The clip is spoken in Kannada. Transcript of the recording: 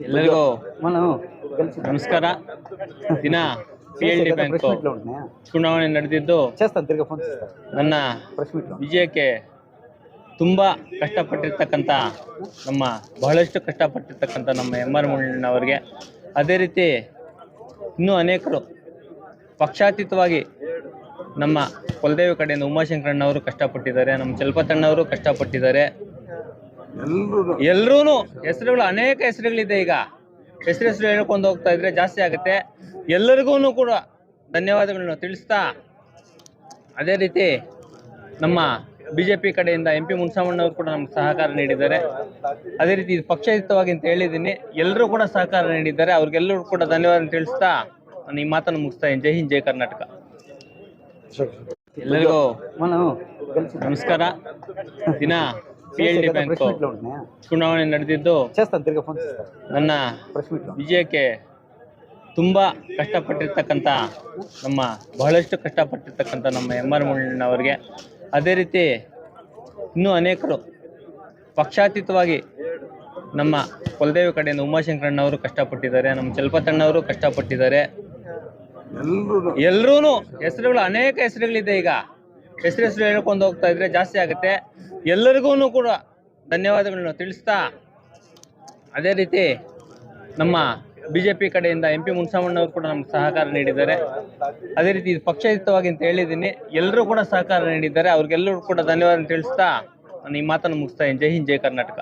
ಎಲ್ಲರಿಗೂ ನಮಸ್ಕಾರ. ದಿನ ಪಿ ಎಲ್ ಡಿ ಬ್ಯಾಂಕ್ ಚುನಾವಣೆ ನಡೆದಿದ್ದು ನನ್ನ ವಿಜಯಕ್ಕೆ ತುಂಬಾ ಕಷ್ಟಪಟ್ಟಿರ್ತಕ್ಕಂಥ ನಮ್ಮ ಬಹಳಷ್ಟು ಕಷ್ಟಪಟ್ಟಿರ್ತಕ್ಕಂಥ ನಮ್ಮ ಎಂ ಆರ್ ಮುಳ್ಳಣ್ಣವರಿಗೆ ಅದೇ ರೀತಿ ಇನ್ನೂ ಅನೇಕರು ಪಕ್ಷಾತೀತವಾಗಿ ನಮ್ಮ ಕೊಲದೇವಿ ಕಡೆಯಿಂದ ಉಮಾಶಂಕರಣ್ಣವರು ಕಷ್ಟಪಟ್ಟಿದ್ದಾರೆ ನಮ್ಮ ಚಲಪತಣ್ಣವರು ಕಷ್ಟಪಟ್ಟಿದ್ದಾರೆ. ಎಲ್ರೂ ಹೆಸರುಗಳು ಅನೇಕ ಹೆಸರುಗಳಿದೆ ಈಗ. ಹೆಸರು ಹೆಸರು ಹೇಳ್ಕೊಂಡು ಹೋಗ್ತಾ ಇದ್ರೆ ಜಾಸ್ತಿ ಆಗುತ್ತೆ. ಎಲ್ಲರಿಗೂ ಕೂಡ ಧನ್ಯವಾದಗಳನ್ನು ತಿಳಿಸ್ತಾ ಅದೇ ರೀತಿ ನಮ್ಮ ಬಿ ಜೆ ಪಿ ಕಡೆಯಿಂದ ಎಂ ಪಿ ಮುನ್ಸಾಮಣ್ಣವರು ಕೂಡ ನಮ್ಗೆ ಸಹಕಾರ ನೀಡಿದ್ದಾರೆ. ಅದೇ ರೀತಿ ಇದು ಪಕ್ಷಯುತವಾಗಿ ಅಂತ ಹೇಳಿದ್ದೀನಿ. ಎಲ್ಲರೂ ಕೂಡ ಸಹಕಾರ ನೀಡಿದ್ದಾರೆ. ಅವ್ರಿಗೆಲ್ಲರೂ ಕೂಡ ಧನ್ಯವಾದ ತಿಳಿಸ್ತಾ ನಾನು ಈ ಮಾತನ್ನು ಮುಗಿಸ್ತಾ ಇದ್ದೀನಿ. ಜೈ ಹಿಂದ್ ಜೈ ಕರ್ನಾಟಕ. ಎಲ್ಲರಿಗೂ ನಮಸ್ಕಾರ. ದಿನ ಎಲ್ ಡಿ ಬ್ಯಾಂಕ್ ಚುನಾವಣೆ ನಡೆದಿದ್ದು ನನ್ನ ವಿಜಯಕ್ಕೆ ತುಂಬ ಕಷ್ಟಪಟ್ಟಿರ್ತಕ್ಕಂಥ ನಮ್ಮ ಬಹಳಷ್ಟು ಕಷ್ಟಪಟ್ಟಿರ್ತಕ್ಕಂಥ ನಮ್ಮ ಎಂ ಆರ್ ಮುಳ್ಳಣ್ಣವರಿಗೆ ಅದೇ ರೀತಿ ಇನ್ನೂ ಅನೇಕರು ಪಕ್ಷಾತೀತವಾಗಿ ನಮ್ಮ ಕುಲದೇವಿ ಕಡೆಯಿಂದ ಉಮಾಶಂಕರಣ್ಣವರು ಕಷ್ಟಪಟ್ಟಿದ್ದಾರೆ ನಮ್ಮ ಚಲ್ಪತಣ್ಣವರು ಕಷ್ಟಪಟ್ಟಿದ್ದಾರೆ. ಎಲ್ಲರೂ ಹೆಸರುಗಳು ಅನೇಕ ಹೆಸರುಗಳಿದೆ ಈಗ. ಹೆಸರು ಹೇಳ್ಕೊಂಡು ಹೋಗ್ತಾ ಇದ್ರೆ ಜಾಸ್ತಿ ಆಗುತ್ತೆ. ಎಲ್ಲರಿಗೂ ಕೂಡ ಧನ್ಯವಾದಗಳನ್ನ ತಿಳಿಸ್ತಾ ಅದೇ ರೀತಿ ನಮ್ಮ ಬಿ ಜೆ ಪಿ ಕಡೆಯಿಂದ ಎಂ ಪಿ ಮುನ್ಸಾಮಣ್ಣವರು ಕೂಡ ನಮ್ಗೆ ಸಹಕಾರ ನೀಡಿದ್ದಾರೆ. ಅದೇ ರೀತಿ ಇದು ಪಕ್ಷಯುತವಾಗಿ ಅಂತ ಹೇಳಿದ್ದೀನಿ. ಎಲ್ಲರೂ ಕೂಡ ಸಹಕಾರ ನೀಡಿದ್ದಾರೆ. ಅವ್ರಿಗೆಲ್ಲರೂ ಕೂಡ ಧನ್ಯವಾದ ತಿಳಿಸ್ತಾ ನಾನು ಈ ಮಾತನ್ನು ಮುಗಿಸ್ತಾ ಇದ್ದೀನಿ. ಜೈ ಹಿಂದ್, ಜೈ ಕರ್ನಾಟಕ.